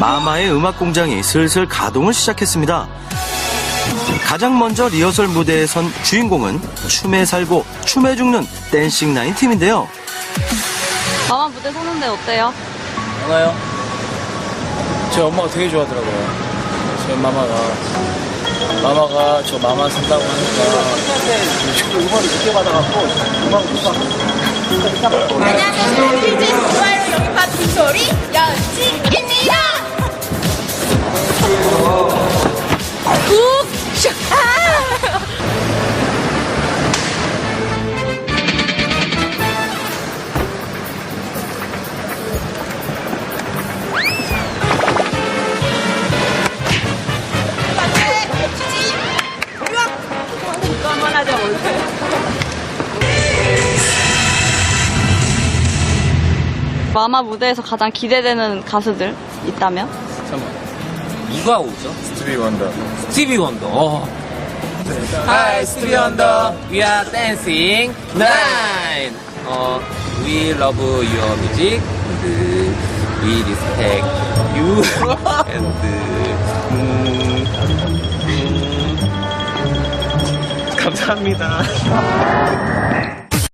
마마의 음악 공장이 슬슬 가동을 시작했습니다. 가장 먼저 리허설 무대에 선 주인공은 춤에 살고 춤에 죽는 댄싱 나인 팀인데요. 마마 무대 서는데 어때요? 알아요? 제 엄마가 되게 좋아하더라고요. 제 마마가. 마마가 저 마마 쓴다고 하니까. 음악을 늦게 받아갖고, 음악을. 안녕하세 마마 무대에서 가장 기대되는 가수들 있다면? 잠깐만. 누가 오죠? 스티비 원더. 스티비 원더. 어. Hi, 스티비 원더. We are dancing nine. 어, we love your music. And we respect you. And 음, 음, 감사합니다.